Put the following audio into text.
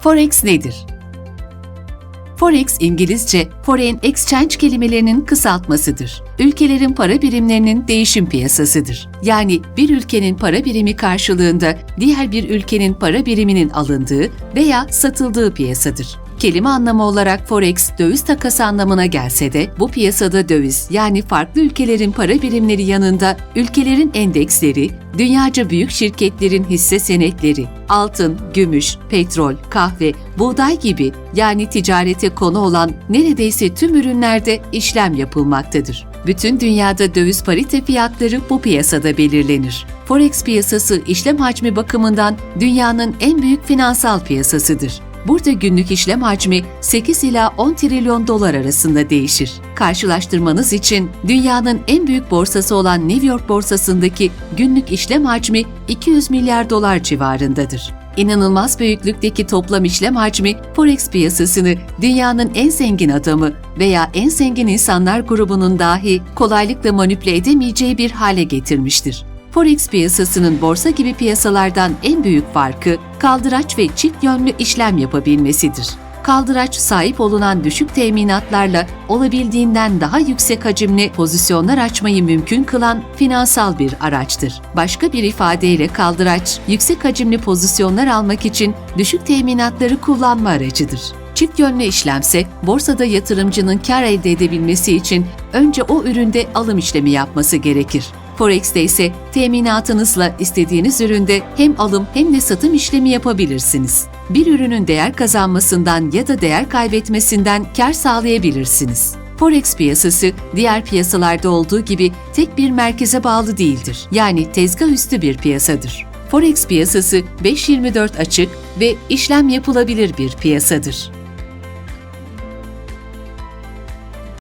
Forex nedir? Forex İngilizce foreign exchange kelimelerinin kısaltmasıdır. Ülkelerin para birimlerinin değişim piyasasıdır. Yani bir ülkenin para birimi karşılığında diğer bir ülkenin para biriminin alındığı veya satıldığı piyasadır. Kelime anlamı olarak forex döviz takası anlamına gelse de bu piyasada döviz yani farklı ülkelerin para birimleri yanında ülkelerin endeksleri, dünyaca büyük şirketlerin hisse senetleri, altın, gümüş, petrol, kahve, buğday gibi yani ticarete konu olan neredeyse tüm ürünlerde işlem yapılmaktadır. Bütün dünyada döviz parite fiyatları bu piyasada belirlenir. Forex piyasası işlem hacmi bakımından dünyanın en büyük finansal piyasasıdır. Burada günlük işlem hacmi 8 ila 10 trilyon dolar arasında değişir. Karşılaştırmanız için dünyanın en büyük borsası olan New York borsasındaki günlük işlem hacmi 200 milyar dolar civarındadır. İnanılmaz büyüklükteki toplam işlem hacmi Forex piyasasını dünyanın en zengin adamı veya en zengin insanlar grubunun dahi kolaylıkla manipüle edemeyeceği bir hale getirmiştir. Forex piyasasının borsa gibi piyasalardan en büyük farkı kaldıraç ve çift yönlü işlem yapabilmesidir. Kaldıraç sahip olunan düşük teminatlarla olabildiğinden daha yüksek hacimli pozisyonlar açmayı mümkün kılan finansal bir araçtır. Başka bir ifadeyle kaldıraç, yüksek hacimli pozisyonlar almak için düşük teminatları kullanma aracıdır. Çift yönlü işlemse borsada yatırımcının kar elde edebilmesi için önce o üründe alım işlemi yapması gerekir. Forex'te ise teminatınızla istediğiniz üründe hem alım hem de satım işlemi yapabilirsiniz. Bir ürünün değer kazanmasından ya da değer kaybetmesinden kar sağlayabilirsiniz. Forex piyasası diğer piyasalarda olduğu gibi tek bir merkeze bağlı değildir. Yani tezgah üstü bir piyasadır. Forex piyasası 5-24 açık ve işlem yapılabilir bir piyasadır.